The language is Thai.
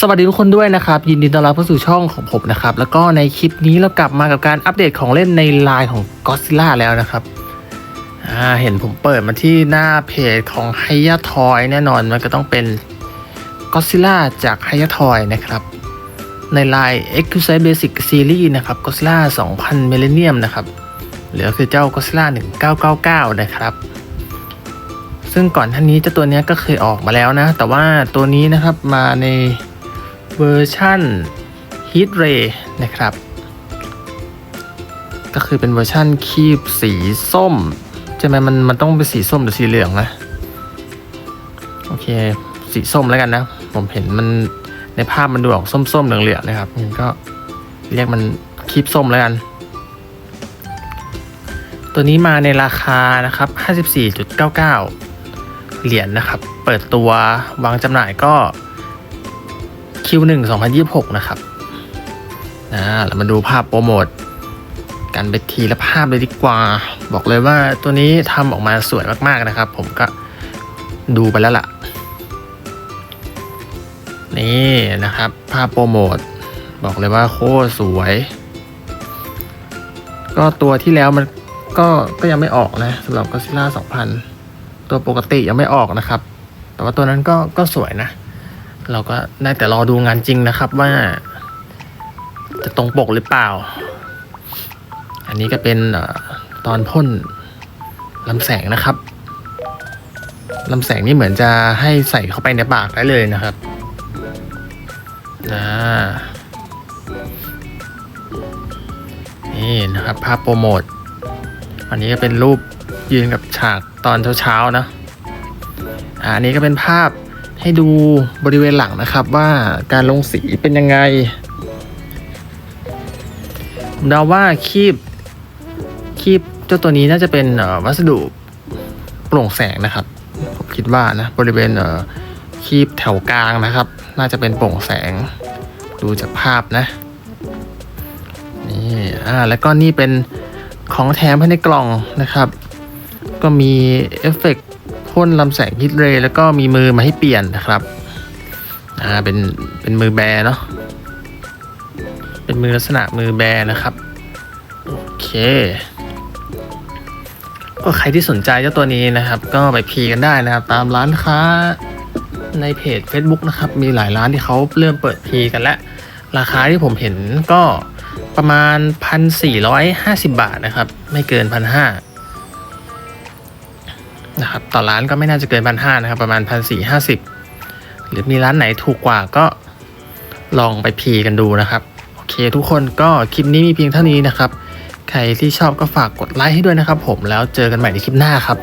สวัสดีทุกคนด้วยนะครับ ยินดีต้อนรับเข้าสู่ช่องของผมนะครับ แล้วก็ในคลิปนี้เรากลับมากับการอัปเดตของเล่นในไลน์ของ Godzilla แล้วนะครับเห็นผมเปิดมาที่หน้าเพจของ h y a Toy แน่นอนมันก็ต้องเป็น Godzilla จาก h y a Toy นะครับ ในไลน์ Exclusive Basic Series นะครับ Godzilla 2000 Millennium นะครับเหลือคือเจ้า Godzilla 1999 นะครับซึ่งก่อนท่านนี้เจ้าตัวนี้ก็เคยออกมาแล้วนะ แต่ว่าตัวนี้นะครับมาใน เวอร์ชั่น Heat Ray นะครับ ก็คือเป็นเวอร์ชั่นคีบสีส้มใช่ไหมมันมันต้องเป็นสีส้มหรือสีเหลืองนะโอเค สีส้มแล้วกันนะ ผมเห็นมันในภาพมันดูออกส้มๆเหลืองๆนะครับงั้นก็เรียกมันคีบส้มแล้วกัน ตัวนี้มาในราคานะครับ 54.99 เหรียญนะครับ เปิดตัววางจำหน่ายก็ Q1 2026 นะครับนะเรามาดูภาพโปรโมทกันไปทีละภาพเลยดีกว่า บอกเลยว่าตัวนี้ทำออกมาสวยมากๆนะครับ ผมก็ดูไปแล้วล่ะ นี่นะครับ ภาพโปรโมท บอกเลยว่าโคตรสวย ก็ตัวที่แล้วมันก็ก็ยังไม่ออกนะสำหรับ Godzilla 2000 ตัวปกติยังไม่ออกนะครับ แต่ว่าตัวนั้นก็ก็สวยนะ เราก็ได้แต่รอดูงานจริงนะครับว่า จะตรงปกหรือเปล่า อันนี้ก็เป็นอตอนพ่นลำแสงนะครับลำแสงนี่เหมือนจะให้ใส่เข้าไปในปากได้เลยนะครับนะนี่นะครับภาพโปรโมท อันนี้ก็เป็นรูปยืนกับฉากตอนเช้าๆนะอันนี้ก็เป็นภาพ ให้ดูบริเวณหลังนะครับว่าการลงสีเป็นยังไงเดาว่าคีบคีบเจ้าตัวนี้น่าจะเป็นวัสดุโปร่งแสงนะครับ ผมคิดว่านะบริเวณคีบแถวกลางนะครับ น่าจะเป็นโปร่งแสง ดูจากภาพนะนี่อ่าแล้วก็นี่เป็นของแถมภายในกล่องนะครับ ก็มีเอฟเฟกต์ พ่นลำแสงฮิตเรย์แล้วก็มีมือมาให้เปลี่ยนนะครับอ่าเป็นเป็นมือแบร์เนาะเป็นมือลักษณะมือแบร์นะครับโอเคก็ใครที่สนใจเจ้าตัวนี้นะครับ ก็ไปพีกันได้นะครับ ตามร้านค้าในเพจ Facebook นะครับ มีหลายร้านที่เขาเริ่มเปิดพีกันแล้วราคาที่ผมเห็นก็ประมาณ 1,450 บาทนะครับ ไม่เกิน 1,500 นะครับต่อร้านก็ไม่น่าจะเกินพันห้านะครับ ประมาณพันสี่หรือมีร้านไหนถูกกว่าก็ลองไปพีกันดูนะครับ โอเคทุกคนก็คลิปนี้มีเพียงเท่านี้นะครับ ใครที่ชอบก็ฝากกดไลค์ให้ด้วยนะครับผมแล้วเจอกันใหม่ในคลิปหน้าครับ